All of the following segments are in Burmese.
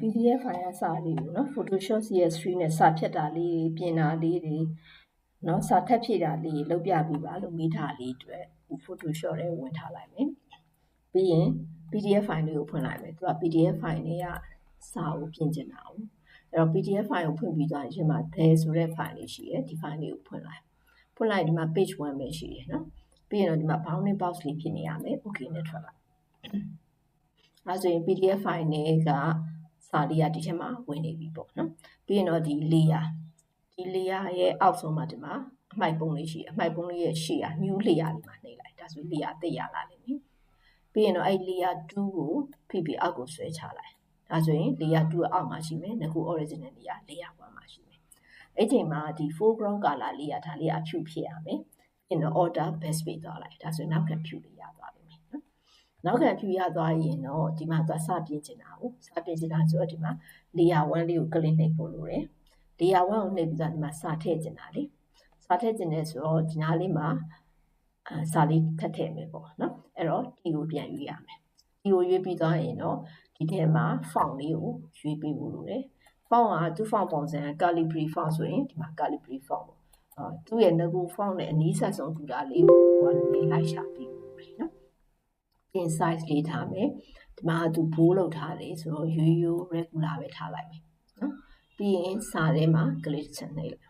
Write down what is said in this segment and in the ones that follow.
PDF ဖိုင်ကစာလေးကိုနော် Photoshop CS3 နဲ့စာဖြတ်တာလေးတွေပြင်တာလေးတွေနော်စာထပ်ဖြည့်တာလေးတွေလုပ်ပြပြီးပါလို့မိထားလေးအတွက် Photoshop ထဲဝင်ထားလိုက်မယ်ပြီးရင် PDF ဖိုင်လေးကိုဖွင့်လိုက်မယ်သူက PDF ဖိုင်တွေကစာကိုပြင်ကျင်တာ哦အဲ့တော့ PDF ဖိုင်ကိုဖွင့်ပြီးသွားရင်ဒီမှာ there ဆိုတဲ့ဖိုင်လေးရှိတယ်ဒီဖိုင်လေးကိုဖွင့်လိုက်ဖွင့်လိုက်ဒီမှာ page 1ပဲရှိတယ်နော်ပြီးရင်တော့ဒီမှာ bounding box လေးဖြစ်နေရမယ် okay နဲ့ထွက်လိုက်အဲဆိုရင် PDF ဖိုင်တွေက စာလေးကဒီထဲမှာဝင်နေပြီပေါ့နော်ပြီးရင်တော့ဒီ layer ဒီ layer ရဲ့အောက်ဆုံးမှာဒီမှာအမှိုက်ပုံလေးရှိအမှိုက်ပုံလေးရဲ့ရှေ့က new layer လေးမှာနှိပ်လိုက်ဒါဆို layer သိရလာလိမ့်မယ်ပြီးရင်တော့အဲ့ layer 2ကိုဖိပြီးအောက်ကိုဆွဲချလိုက်ဒါဆိုရင် layer 2အောက်မှာရှိမယ်ငကူ original layer layer 1မှာရှိမယ်အဲ့ချိန်မှာဒီ foreground color လေးကဒါလေးအဖြူဖြစ်ရမယ်ပြီးတော့ order best ပေးသွားလိုက်ဒါဆိုရင်နောက်ခံဖြူလေးရသွားပြီမယ် နော်နောက်ခံဖြူရသွားရင်တော့ဒီမှာသွားစပြင်ချင်တာကိုစပြင်ချင်တာဆိုတော့ဒီမှာ layer 1လေးကို click နှိပ်ဖို့လိုတယ် layer 1ကိုနှိပ်ပြီးတော့ဒီမှာစာထည့်ချင်တာလေစာထည့်ချင်တယ်ဆိုတော့ဒီနားလေးမှာအာစာလေးထပ်ထည့်မယ်ပေါ့နော်အဲ့တော့ဒီကိုပြန်ရွေးရမယ်ဒီကိုရွေးပြီးသွားရင်တော့ဒီထဲမှာ font လေးကိုရွေးပေးဖို့လိုတယ် font ကသူ font ပုံစံ calibri font ဆိုရင်ဒီမှာ calibri font ပေါ့အာသူ့ရဲ့ငကူ font နဲ့အနည်းဆက်ဆုံးတူတာလေးကိုဟိုကနေလိုက်ရှာပြီးနော် ပြင် size လေးထားမယ်ဒီမှာသူဘိုးလောက်ထားတယ်ဆိုတော့ရိုးရိုး regular ပဲထားလိုက်မယ်နော်ပြီးရင်စာထဲမှာ glitch ချင်နေလို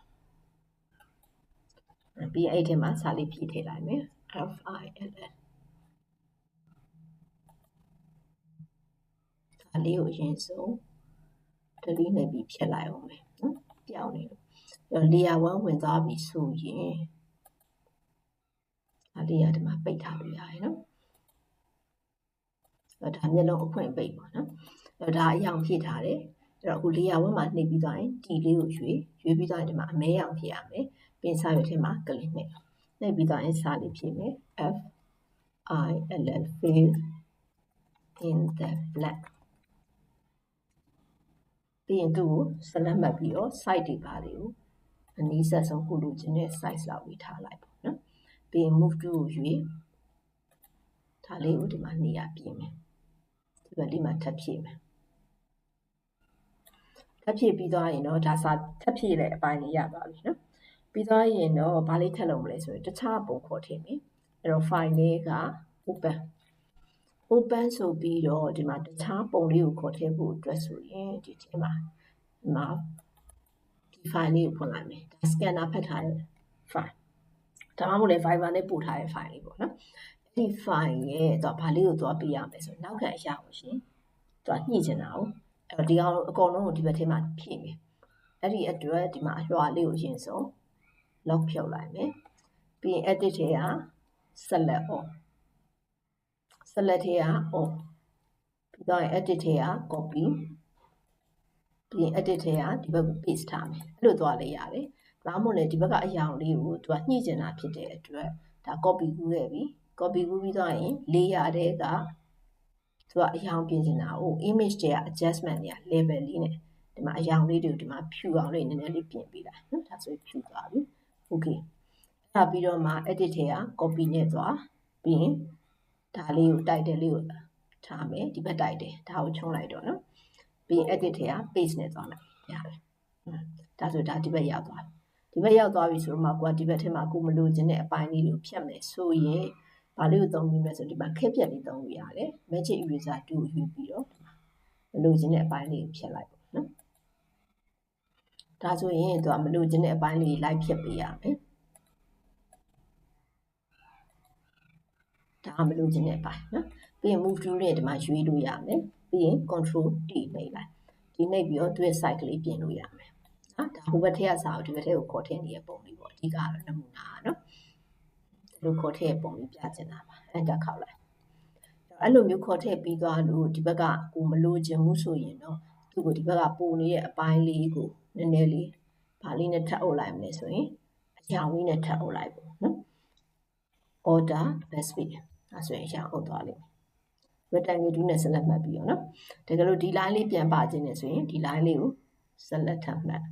က်ပြီးအဲ့ထဲမှာစာလေးဖြည့်ထည့်လိုက်မယ် F I L L စာလေးကိုအရင်ဆုံး delete နဲ့ပြီးဖြတ်လိုက်အောင်မယ်နော်ပြောင်းနေလို့အဲ့ layer 1ဝင်သွားပြီဆိုရင်ဒါလေးရဒီမှာပိတ်ထားလို့ရတယ်နော်အဲ့ ဒါမျက်လုံးအဖွင့်ပိတ်ပါနော်အဲ့ဒါအရောင်ဖြည့်ထားတယ်အဲ့တော့အခု layer 1မှာနှိပ်ပြီးသွားရင်ဒီလေးကိုရွေးရွေးပြီးသွားရင်ဒီမှာအမဲရောင်ဖြည့်ရမယ်ပြင်စာရွက်ထဲမှာ click နဲ့နှိပ်ပြီးသွားရင်စာလေးဖြည့်မယ် F I L L fill in the black ပြီးရင်သူ့ကိုဆက်လက်မှတ်ပြီးတော့ site တွေပါတွေကိုအနည်းဆက်ဆုံးကိုလိုချင်တဲ့ size လောက်ဝေထားလိုက်ပေါ့နော်ပြီးရင် move to ကိုရွေးဒါလေးကိုဒီမှာနေရာပြင်မယ် ဒီဘက်လေးမှာထပ်ဖြည့်မယ်ထပ်ဖြည့်ပြီးသွားရင်တော့ဒါစာထပ်ဖြည့်တဲ့အပိုင်းလေးရပါပြီနော်ပြီးသွားရင်တော့ဘာလေးထပ်လုပ်မလဲဆိုရင်တခြားပုံခေါ်ထည့်မယ်အဲ့တော့ file လေးက open open ဆိုပြီးတော့ဒီမှာတခြားပုံလေးကိုခေါ်ထည့်ဖို့အတွက်ဆိုရင်ဒီထဲမှာဒီမှာဒီ file လေးကိုဖွင့်လိုက်မယ်ဒါ scanner ဖတ်ထားတဲ့ file ဒါမှမဟုတ်လေ Viber နဲ့ပို့ထားတဲ့ file လေးပေါ့နော် အဲ့ဒီ file ရဲ့တော့ဘာလေးကိုသွားပြရမယ်ဆိုနောက်ခံအရာကိုရှင်သွားညှိချင်တာ哦အဲ့တော့ဒီကောင်အကုန်လုံးကိုဒီဘက်ထဲမှာဖြည့်မယ်အဲ့ဒီအတွက်ဒီမှာအလွှာလေးကိုအရင်ဆုံး lock ဖြုတ်လိုက်မယ်ပြီးရင် edit ထဲက select all select ထဲက all ပြီးတော့ edit ထဲက copy ပြီးရင် edit ထဲကဒီဘက်ကို paste ထားမယ်အဲ့လိုသွားလေရတယ်ဒါမှမဟုတ်လေဒီဘက်ကအရာလေးကိုသူကညှိကျင်တာဖြစ်တဲ့အတွက်ဒါ copy ကူးခဲ့ပြီ copy ကူးပြီးတော့ရင် layer တဲ့ကသူကအယောင်ပြင်နေတာကို image တွေက adjustment တွေက level လေးနဲ့ဒီမှာအယောင်လေးတွေကိုဒီမှာဖြူအောင်လေးနည်းနည်းလေးပြင်ပေးလိုက်နော်ဒါဆိုဖြူသွားပြီ okay အဲ့ပြီးတော့မှ edit ထဲက copy နဲ့သွားပြီးရင်ဒါလေးကိုတိုက်တယ်လေးကိုထားမယ်ဒီဘက်တိုက်တယ်ဒါကိုချုံးလိုက်တော့နော်ပြီးရင် edit ထဲက paste နဲ့သွားမယ်ရတယ်ဒါဆိုဒါဒီဘက်ရောက်သွားဒီဘက်ရောက်သွားပြီဆိုတော့မှကိုကဒီဘက်ထဲမှာကိုမလို့ခြင်းတဲ့အပိုင်းလေးကိုဖြတ်မယ်ဆိုရင် ဘာလေးကိုသုံးပြီးမယ်ဆိုဒီမှာခက်ပြက်လေးသုံးလို့ရတယ် magic eraser 2ကိုယူပြီးတော့မလို့ခြင်းတဲ့အပိုင်းလေးကိုဖြတ်လိုက်ပေါ့နော်ဒါဆိုရင်သူကမလို့ခြင်းတဲ့အပိုင်းလေးလိုက်ဖြတ်ပေးရမယ်ဒါမလို့ခြင်းတဲ့အပိုင်းနော်ပြီးရင် move tool နဲ့ဒီမှာရွေးလို့ရမယ်ပြီးရင် control T နှိပ်လိုက်ဒီနှိပ်ပြီးတော့သူ့ရဲ့ site ကလေးပြင်လို့ရမယ်နော်ဒါဟိုဘက်ထက်ကစာကိုဒီဘက်ထက်ကိုခေါ်ထည့်နေတဲ့ပုံလေးပေါ့အဓိကတော့နမူနာနော်ဒီ လိုခေါ်ထည့်ပုံလေးပြချင်တာပါအဲ့ဒါခောက်လိုက်အဲ့လိုမျိုးခေါ်ထည့်ပြီးသွားလို့ဒီဘက်ကကိုမလို့ခြင်းဘူးဆိုရင်တော့သူ့ကိုဒီဘက်ကပုံနေတဲ့အပိုင်းလေးကိုနည်းနည်းလေးဗာလေးနဲ့ထပ်အုပ်လိုက်မယ်ဆိုရင်အကြောင်လေးနဲ့ထပ်အုပ်လိုက်ပေါ့နော် order best way အဲဆိုရင်အကြောင်အုပ်သွားလိမ့်မယ် rectangle 2နဲ့ select မှတ်ပြီးတော့နော်တကယ်လို့ဒီ line လေးပြန်ပါခြင်းနဲ့ဆိုရင်ဒီ line လေးကို select ထပ်မှတ်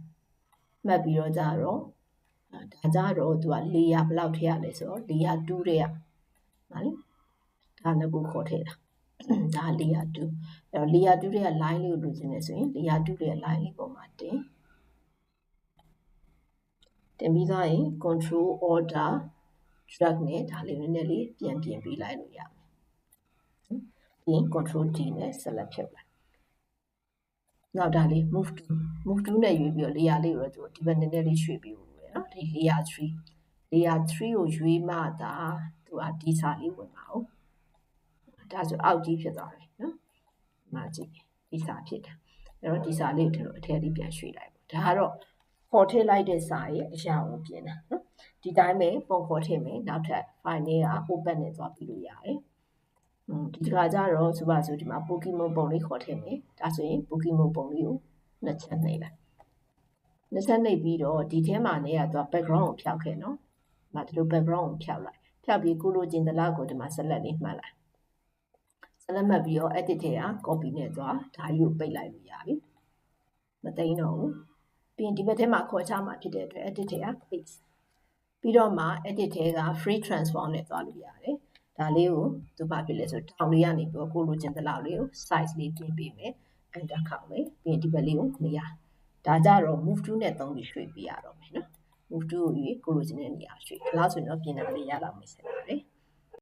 မှတ်ပြီးတော့ကြတော့ ဒါကြတော့သူကလေယာဘယ်လောက်ထည့်ရလဲဆိုတော့လေယာ2တဲ့ရဟာလေဒါလည်းကိုခေါ်ထည့်တာဒါလေယာ2အဲ့တော့လေယာ2တဲ့က line လေးကိုလိုချင်တယ်ဆိုရင်လေယာ2တဲ့ line လေးပေါ်မှာတင်တင်ပြီးသားရင် control order drag နဲ့ဒါလေးနည်းနည်းလေးပြန်ပြင်ပေးလိုက်လို့ရမယ်ပြီးရင် control D နဲ့ select ဖြုတ်လိုက်နောက်ဒါလေး move to move to နဲ့ရွေးပြီးတော့လေယာလေးကိုတော့ဒီဘက်နည်းနည်းလေးရွှေ့ပြီး ဒီ layer 3 layer 3ကိုရွေးမှသာသူကဒီစာလေးဝင်ပါဦးဒါဆိုအောက်ကြီးဖြစ်သွားတယ်နော်ဒီမှာကြည့်ဒီစာဖြစ်တာအဲ့တော့ဒီစာလေးကိုအထက်လေးပြန်ရွှေ့လိုက်ပေါ့ဒါကတော့ပေါ်ထည့်လိုက်တဲ့စာရဲ့အရာကိုပြင်တာနော်ဒီတိုင်းပဲပုံခေါ်ထည့်မယ်နောက်ထပ် file လေးက open နဲ့သွားပြီးလို့ရတယ်ဒီတစ်ခါကျတော့ဆိုပါဆိုဒီမှာ Pokemon ပုံလေးခေါ်ထည့်မယ်ဒါဆိုရင် Pokemon ပုံလေးကိုနှစ်ချက်နှိပ်လိုက် နှစ်ချက်နှိပ်ပြီးတော့ဒီထဲမှာနေရတော့ background ကိုဖျောက်ခဲ့နော်ဒီမှာဒီလို background ကိုဖျောက်လိုက်ဖျောက်ပြီးကိုလိုချင်တဲ့လောက်ကိုဒီမှာ select လေးမှတ်လိုက် select မှတ်ပြီးတော့ edit ထဲက copy နဲ့သွားဒါကြီးကိုပိတ်လိုက်လို့ရပြီမသိမ်းတော့ဘူးပြီးရင်ဒီဘက်ထဲမှာခေါ်ချမှာဖြစ်တဲ့အတွက် edit ထဲက paste ပြီးတော့မှ edit ထဲက free transform နဲ့သွားလို့ရတယ်ဒါလေးကိုသူဘာဖြစ်လဲဆိုတောင်လေးကနေပြီးကိုလိုချင်တဲ့လောက်လေးကို size လေးပြင်ပေးမယ် enter ခေါက်မယ်ပြီးရင်ဒီဘက်လေးကိုနေရာ ဒါကြတော့ move to နဲ့သုံးပြီးရွှေ့ပြရတော့မယ်နော် move to ကိုရွေးကိုလိုချင်တဲ့နေရာရွှေ့ဒါဆိုရင်တော့ပြင်တာလေးရတော့မယ်ဆက်ပါတယ်